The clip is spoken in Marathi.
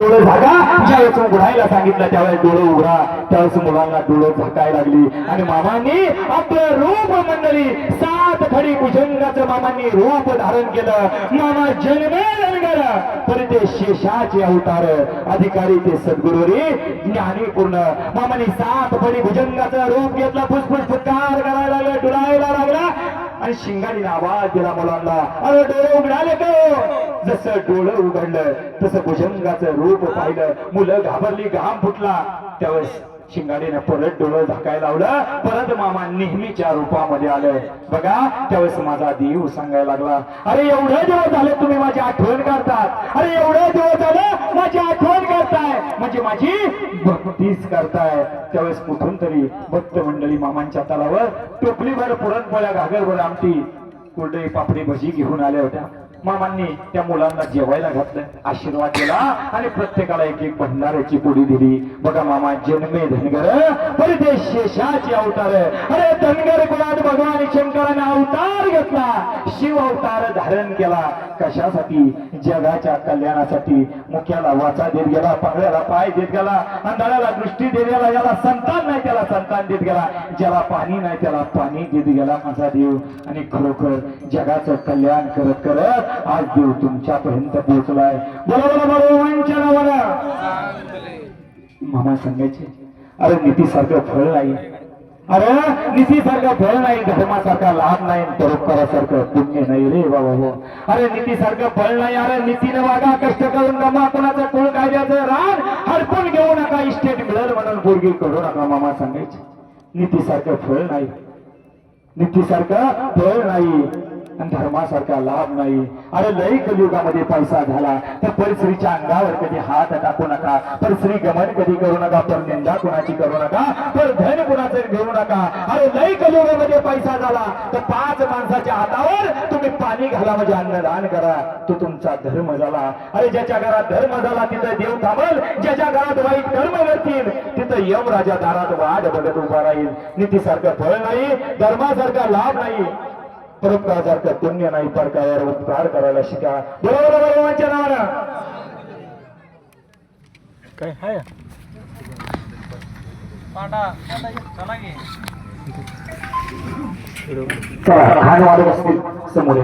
डोळे झाका. ज्यावेळेस उघडायला सांगितलं त्यावेळेस डोळे उघडा. त्यावेळेस मुलांना डोळे झाकाय लागली. आणि मामांनी आपलं रूप मंडळी सात खडी भुजंगाचं मामांनी रूप धारण केलं. मामा जन्मे जन्मल तरी ते शेषाचे अवतार अधिकारी ते सद्गुरुरी ज्ञानी पूर्ण मामांनी सात खडी भुजंगाचं रूप घेतलं. फुसफुस फुटकार करायला लागलं डुलायला आणि शिंगाडीला आवाज दिला मुलांना. अरे डोळे उघडाले का जसं डोळं उघडलं तसं भुजंगाचं रूप पाहिलं. मुलं घाबरली घाम फुटला. त्यावेळेस शिंगाडीनं परत डोळं झाकायला लावलं. परत मामा नेहमीच्या रूपामध्ये आलं. बघा त्यावेळेस माझा देव सांगायला लागला अरे एवढं दिवस झालं तुम्ही माझी आठवण करतात अरे एवढं दिवस झालं माझी आठवण करतात मामाची माझी भक्तीच करताय. त्यावेळेस कुठून तरी भक्त मंडळी मामांच्या तलावर टोपलीभर पुरणपोळ्या घागरभर आमटी कुरडई पापडी भजी घेऊन आल्या होत्या. मामांनी त्या मुलांना जेवायला घातलं आशीर्वाद दिला आणि प्रत्येकाला एक एक भंडाऱ्याची पुडी दिली. बघा मामा जन्मे धनगर बरे ते शेषाचे अवतार. अरे धनगर कुळात भगवान शंकराने अवतार घेतला. शिव अवतार धारण केला. कशासाठी? जगाच्या कल्याणासाठी. मुख्याला वाचा देत गेला पांगळ्याला पाय देत गेला अंधाराला दृष्टी देत गेला याला संतान नाही त्याला संतान देत गेला. ज्याला पाणी नाही त्याला पाणी देत गेला माझा देव. आणि खरोखर जगाचं कल्याण करत करत आज देव तुमच्यापर्यंत पोहोचलाय. बोला बोला भगवानच्या नावानं. मामा सांगायचे अरे नीतीसारखं फळ नाही. अरे नीतीसारखं फळ नाही धर्मासारखा लाभ नाही परोपकारासारखं पुण्य नाही रे बाबा हो. अरे नीतीसारखं फळ नाही अरे नीतीनं वागा कष्ट करून जमा कोणाचं कुळ कायद्याचं रान हडपून घेऊ नका इस्टेट मिळेल म्हणून पोरगी करू नका मामा सांगायचे. नीतीसारखं फळ नाही नीतीसारखं फळ नाही. धर्मासारखा लाभ नाही. अरे लई कलियुगामध्ये पैसा झाला. तर परिसरीच्या अंगावर कधी हात टाकू नका. परिसरी गमन कधी करू नका. पण निंदा कुणाची करू नका. पर धन कुणाचं घेऊ नका. अरे लई कलियुगामध्ये पैसा झाला. तर पाच माणसाच्या हातावर तुम्ही पाणी घाला. म्हणजे अन्नदान करा. तो तुमचा धर्म झाला. अरे ज्याच्या घरात धर्म झाला तिथं देव थांबल. ज्याच्या घरात वाईट कर्म करतील तिथं यम राजा दारात वाट बघत उभा राहील. नीतीसारखं फळ नाही धर्मासारखा लाभ नाही. परोपकारासारखं पुण्य नाही परकायावर उपकार करायला शिका. बरोबर भगवानच्या नावानं काय हाय. चला हात वाढत असतील समोर.